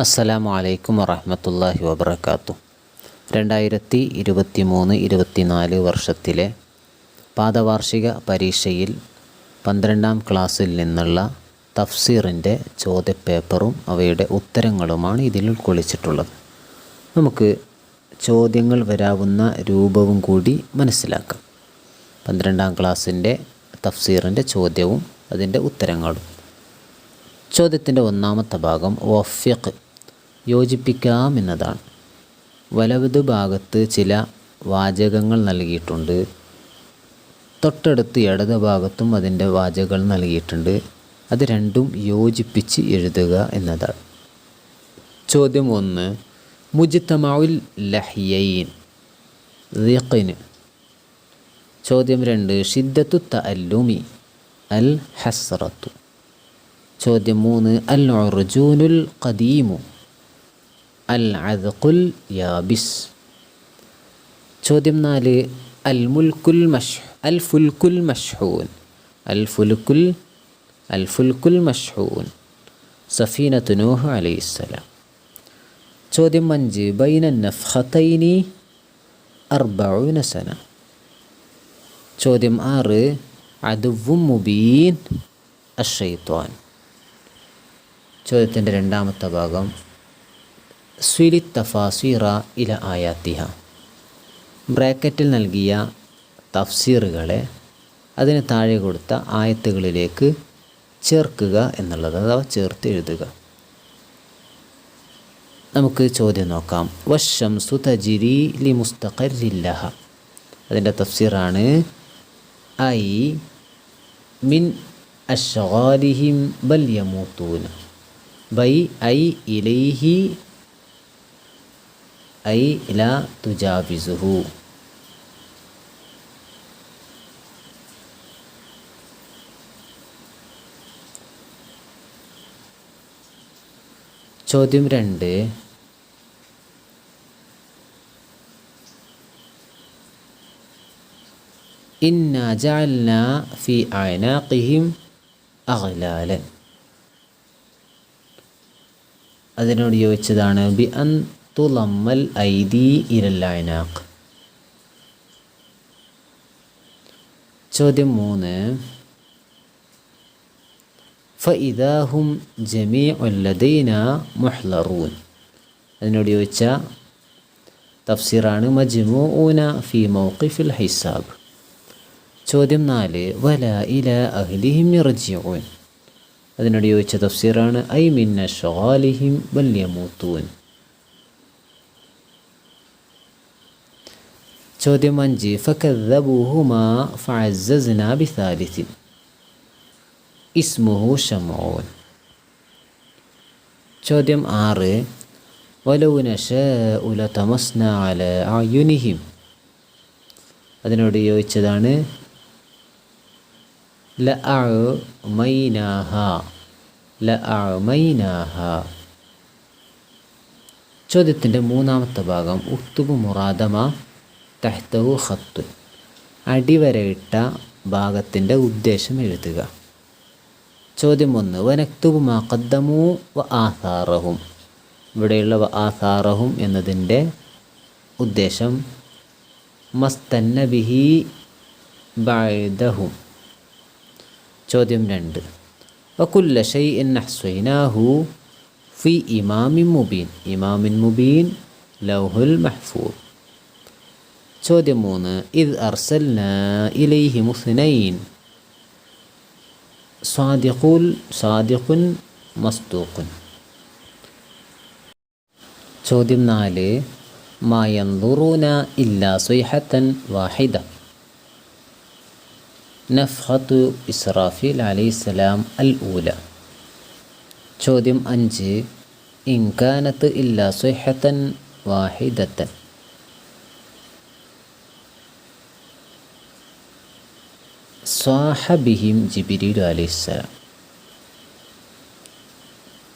അസ്സലാമു അലൈക്കും വറഹമത്തല്ലാഹി വബർക്കാത്തു രണ്ടായിരത്തി ഇരുപത്തി മൂന്ന് ഇരുപത്തിനാല് വർഷത്തിലെ പാദവാർഷിക പരീക്ഷയിൽ പന്ത്രണ്ടാം ക്ലാസ്സിൽ നിന്നുള്ള തഫ്സീറിന്റെ ചോദ്യപേപ്പറും അവയുടെ ഉത്തരങ്ങളുമാണ് ഇതിൽ ഉൾക്കൊള്ളിച്ചിട്ടുള്ളത്. നമുക്ക് ചോദ്യങ്ങൾ വരാവുന്ന രൂപവും കൂടി മനസ്സിലാക്കാം. പന്ത്രണ്ടാം ക്ലാസ്സിന്റെ തഫ്സീറിന്റെ ചോദ്യവും അതിന്റെ ഉത്തരങ്ങളും. ചോദ്യത്തിന്റെ ഒന്നാമത്തെ ഭാഗം വഫിഖ്. യോജിപ്പിക്കാം എന്നതാണ് വലവത് ഭാഗത്ത് ചില വാചകങ്ങൾ നൽകിയിട്ടുണ്ട്. തൊട്ടടുത്ത് ഇടത് ഭാഗത്തും അതിന്റെ വാചകങ്ങൾ നൽകിയിട്ടുണ്ട്. അത് രണ്ടും യോജിപ്പിച്ച് എഴുതുക എന്നതാണ്. ചോദ്യം ഒന്ന്. മുജിത്തമാവിൽ ലഹ്യൈൻ റിഖിന് ചോദ്യം രണ്ട്. ഷിദ്ദത്തു തഅല്ലുമി അൽ ഹസ്റത്തു. ചോദ്യം മൂന്ന്. അൽ ഉർജൂനുൽ ഖദീമു. അൽ അദ്ഖുൽ യാബിസ്. ചോദ്യം നാല് അൽ മുൽക്കുൽ മഷ് അൽ ഫുൽക്കുൽ മഷ്ഹൂൻ. അൽ ഫുൽക്കുൽ അൽ ഫുൽക്കുൽ മഷ്ഹൂൻ. സഫീനത്ത് നൂഹ് അലൈഹിസ്സലാം ചോദ്യം അഞ്ച് ബൈന നഫ്ഹത്തൈനി അർബഊന സന. ചോദ്യം ആറ് അദുവും മുബീൻ അഷയ്ത്വാൻ ചോദ്യത്തിന്റെ രണ്ടാമത്തെ ഭാഗം സ്വിലി തഫാസീറ ഇല ആയാത്തിഹ. ബ്രാക്കറ്റിൽ നൽകിയ തഫ്സീറുകളെ അതിന് താഴെ കൊടുത്ത ആയത്തുകളിലേക്ക് ചേർക്കുക എന്നുള്ളത് അഥവാ ചേർത്ത് എഴുതുക. നമുക്ക് ചോദ്യം നോക്കാം. വശം സുതജിരി ലി മുസ്തഖരില്ലഹ അതിന്റെ തഫ്സീറാണ്. ഐ മിൻ അഷ്വാലിഹിം ബൽ ബൈ ഐ ഇലൈഹി ഐ ല തുജാവിസുഹു. ചോദ്യം രണ്ട്. ഇന്ന ജാലന ഫി അയനാഖിഹിം അഹ്ലാലൻ അതിനോട് യോജിച്ചതാണ് ബി അൻ തുലമ്മൽ ഐദി ഇലൽ അയനാഖ് ചോദ്യം മൂന്ന്. ഫഇദാഹും ജമീഉല്ലദൈന മുഹ്ലറൂൻ അതിനോട് ചോദിച്ച തഫ്സീറാണ് മജ്മൂഊന ഫി മൗഖിഫിൽ ഹിസാബ്. ചോദ്യം നാല് വല ഇല അഹ്ലിഹിം യർജിഊൻ. അതിനോട് ചോദിച്ച തഫ്സീറാണ് ഐ മിന്ന ഷാലിഹിം വല്യമൂത്തൂൻ ചോദ്യം അഞ്ച് ഫക്കദ്ദബൂഹുമ ഫഅസ്സസ്ന ബിസാലിസിൻ ഇസ്മുഹു ഷമോൻ ചോദ്യം ആറ് വലൗ നശാഉ ലതമസ്ന അല അയുനിഹിം അതിനോട് ചോദിച്ചതാണ് ലഅമൈനാഹ ലഅമൈനാഹ ചോദ്യത്തിൻ്റെ മൂന്നാമത്തെ ഭാഗം ഉത്തുബ് മുറാദമ തഹ്തവു ഹത്ത്. അടിവരയിട്ട ഭാഗത്തിന്റെ ഉദ്ദേശം എഴുതുക. ചോദ്യം ഒന്ന് വനക്തുബു മാ ഖദ്ദമു വ ആസാറഹും? ഇവിടെയുള്ള വ ആസാറഹും എന്നതിന്റെ ഉദ്ദേശം മസ്തന്ന ബിഹി ബഅദഹും? ചോദ്യം രണ്ട് വക്കുല്ലഷൈ എൻ അഹ്സൈനാഹു ഫി ഇമാമിൻ മുബീൻ? ഇമാമിൻ മുബീൻ ലൗഹുൽ മഹ്ഫൂദ് ചോദ്യം മൂന്ന് ഇത് അർസൽന ഇലൈഹി മുസ്നൈൻ സാദിഖുൽ സാദിഖുൻ മസ്തൂഖുൻ ചോദ്യം നാല്. മായന്തുറൂന ഇല്ലാ സുയ്ഹത്തൻ വാഹിദ. നഫ്ഹത്തു ഇസ്രാഫീൽ അലൈഹിസ്സലാം അൽ ഊല. ചോദ്യം അഞ്ച്. ഇൻകാനത്ത് ഇല്ലാ സുയ്ഹത്തൻ വാഹിദത്തൻ. സ്വാഹബിഹിം ജിബിരിൽ അലൈഹിസ്സലാം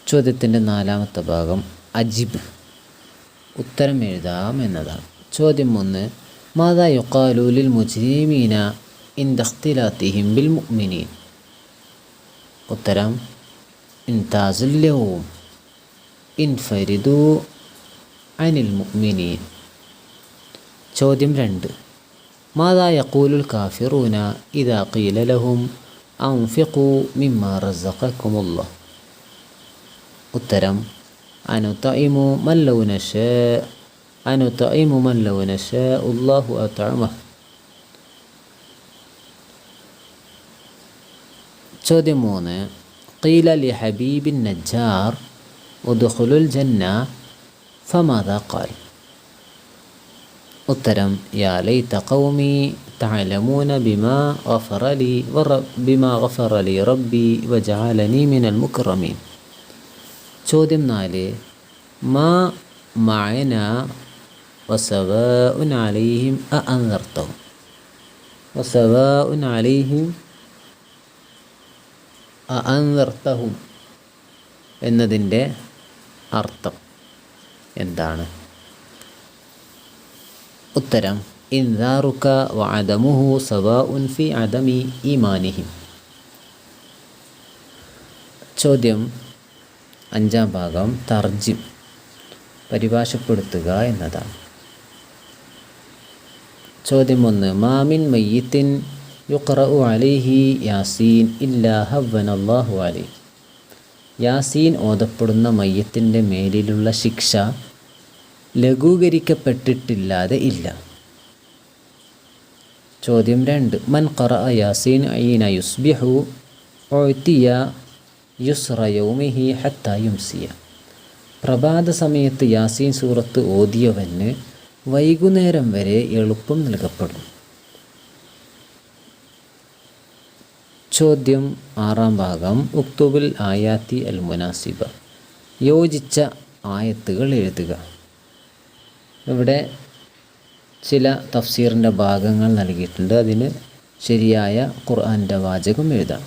ചോദ്യത്തിന്റെ നാലാമത്തെ ഭാഗം അജിബ്. ഉത്തരം എഴുതാം എന്നതാണ്. ചോദ്യം ഒന്ന് മാതാ യുക്കാലൂലിൽ മുജ്രീമീന ഇന്ദഖ്തിലാത്തിഹിം ബിൽ മുഅ്മിനീൻ? ഉത്തരം ഇൻതാസുൽ ഇൻ ഫരിദു അനിൽ മുഅ്മിനീൻ. ചോദ്യം രണ്ട് മാതാ യഖൂലുൽ കാഫിറൂന ഇദാ ഖീല ലഹും അൻഫിഖു മിമ്മാ റസഖക്കുമുല്ലാ ഉത്തരം അനുതഇമു മൻ ലൗ നശാ അനുതഇമു മൻ ലൗ നശാ അല്ലാഹു അത്അമഹ ചോദ്യം മൂന്ന് ഖീല ലി ഹബീബിൻ നജ്ജാർ ഉദ്ഖുലുൽ ജന്ന ഫമാദാ ഖാൽ ഉത്തരം യാ ലൈത ഖൗമി തഅലമൂന ബിമാ ഗഫറ ലി റബ്ബി വജഅലനി മിനൽ മുക്രമീൻ ചോദ്യം നാല് മാ മഅന വസവാഉൻ അലൈഹിം അ അൻദർതഹും വസവാഉൻ അലൈഹിം അ എന്നതിന്റെ അർത്ഥം എന്താണ്? ഉത്തരം ഇൻദാറുക വഅദമുഹു സവാഉൻ ഫി അദമി ഈമാനിഹി. ചോദ്യം അഞ്ചാം ഭാഗം തർജിം പരിഭാഷപ്പെടുത്തുക എന്നതാണ്. ചോദ്യം ഒന്ന് മാമിൻ മയ്യത്തിൻ യുഖറഉ അലൈഹി യാസീൻ ഇല്ലാ ഹവ്വൻ അള്ളാഹു അലൈഹി. യാസീൻ ഓതപ്പെടുന്ന മയ്യത്തിന്റെ മേലിലുള്ള ശിക്ഷ ലഘൂകരിക്കപ്പെട്ടിട്ടില്ലാതെ ഇല്ല. ചോദ്യം രണ്ട്. മൻ ഖറ യാസീൻ ഐന യുസ്ബിഹു ഒഴ്ത്തിയ യുസ്റയോമിഹി ഹത്ത യുംസിയ. പ്രഭാത സമയത്ത് യാസീൻ സൂറത്ത് ഓതിയവന് വൈകുന്നേരം വരെ എളുപ്പം നൽകപ്പെടും. ചോദ്യം ആറാം ഭാഗം. ഉക്തുബുൽ ആയാത്തി അൽ മുനാസിബ. യോജിച്ച ആയത്തുകൾ എഴുതുക. ഇവിടെ ചില തഫ്സീറിന്റെ ഭാഗങ്ങൾ നൽകിയിട്ടുണ്ട്. അതിന് ശരിയായ ഖുർആന്റെ വാചകം എഴുതാം.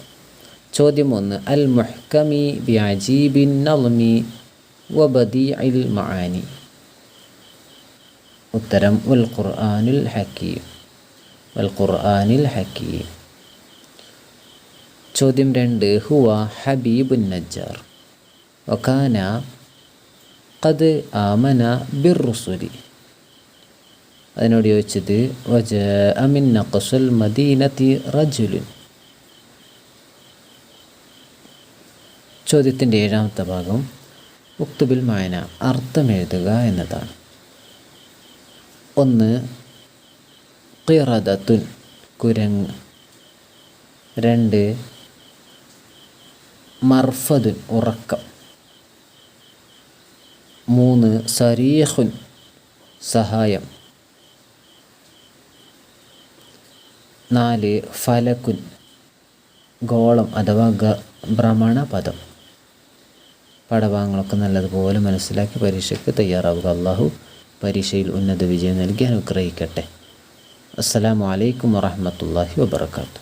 ചോദ്യം ഒന്ന് അൽ മുഹ്കമി ബി അജീബിൻ നൾമി വബദി അൽ മആനി ഉത്തരം ഉൽ ഖുർആാനുൽ ഹക്കീം. വൽ ഖുർആാനിൽ ഹക്കീം. ചോദ്യം രണ്ട് ഹുവ ഹബീബുൻ നജ്ജാർ? വക്കാന ഖദ് ആമന ബിർ റുസുലി. അതിനോട് ചോദിച്ചത് വജ അമിൻ നഖസുൽ മദീനത്തി റജുലുൻ. ചോദ്യത്തിന്റെ ഏഴാമത്തെ ഭാഗം ഉക്തുബിൽ മായന അർത്ഥം എഴുതുക എന്നതാണ്. ഒന്ന് ഖിറദത്തുൻ കുരങ്ങ്. രണ്ട് മർഫദുൻ ഉറക്കം. മൂന്ന് സരീഹുൻ സഹായം. നാല് ഫലക്കുൻ ഗോളം അഥവാ ഗ ഭ്രമണപദം. പടഭാഗങ്ങളൊക്കെ നല്ലതുപോലെ മനസ്സിലാക്കി പരീക്ഷയ്ക്ക് തയ്യാറാവുക. അള്ളാഹു പരീക്ഷയിൽ ഉന്നത വിജയം നൽകി അനുഗ്രഹിക്കട്ടെ. അസ്സാം വലൈക്കും വാഹമത്തല്ലാഹി വബർക്കാത്തു